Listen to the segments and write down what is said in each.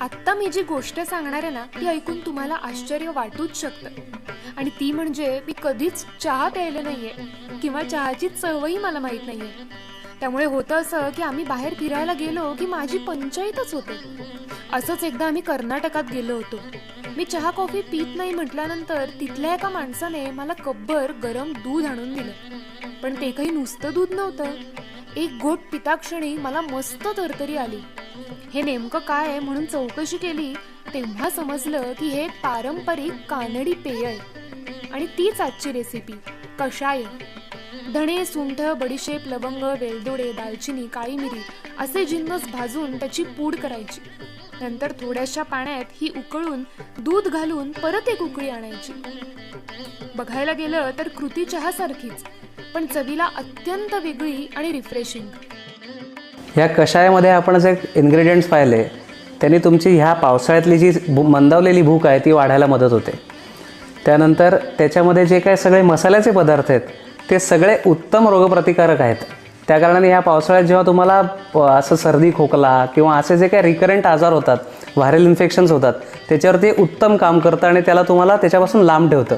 आत्ता मी जी गोष्ट सांगणार आहे ना ती ऐकून तुम्हाला आश्चर्य वाटूच शकतं. आणि ती म्हणजे मी कधीच चहा प्यायला नाहीये किंवा चहाची चवही मला माहीत नाहीये. त्यामुळे होतं असं की आम्ही बाहेर फिरायला गेलो की माझी पंचायतच होते. असंच एकदा आम्ही कर्नाटकात गेलो होतो. मी चहा कॉफी पीत नाही म्हटल्यानंतर तिथल्या एका माणसाने मला कब्बर गरम दूध आणून दिलं. पण ते काही नुसतं दूध नव्हतं. एक घोट पिताक्षणी मला मस्त तरतरी आली. हे नेमकं काय आहे म्हणून चौकशी केली तेव्हा समजलं की हे पारंपरिक कानडी पेय आहे आणि तीच आजची रेसिपी कषाय. धणे सुंठ बडीशेप लवंग वेलदोडे दालचिनी काळी मिरी असे जिन्नस भाजून त्याची पूड करायची. नंतर थोड्याशा पाण्यात ही उकळून दूध घालून परत एक उकळी आणायची. बघायला गेलं तर कृती चहासारखीच. पण चवीला अत्यंत वेगळी आणि रिफ्रेशिंग ह्या कषायामध्ये आपण जे इन्ग्रेडियंट्स पाहिले त्यांनी तुमची ह्या पावसाळ्यातली जी भू मंदावलेली भूक आहे ती वाढायला मदत होते. त्यानंतर त्याच्यामध्ये जे काही सगळे मसाल्याचे पदार्थ आहेत ते सगळे उत्तम रोगप्रतिकारक आहेत. त्या कारणाने ह्या पावसाळ्यात जेव्हा तुम्हाला असं सर्दी खोकला किंवा असे जे काही रिकरंट आजार होतात व्हायरल इन्फेक्शन्स होतात त्याच्यावर ते उत्तम काम करतं आणि त्याला तुम्हाला त्याच्यापासून लांब ठेवतं.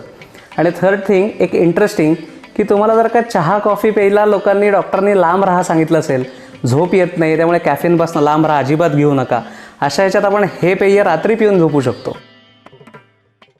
आणि थर्ड थिंग एक इंटरेस्टिंग की तुम्हाला जर का चहा कॉफी प्यायला लोकांनी डॉक्टरनी लांब राहा सांगितलं असेल झोप येत नाही त्यामुळे कॅफिनपासून लांब राहा अजिबात घेऊ नका. अशा ह्याच्यात आपण हे पेय रात्री पिऊन झोपू शकतो.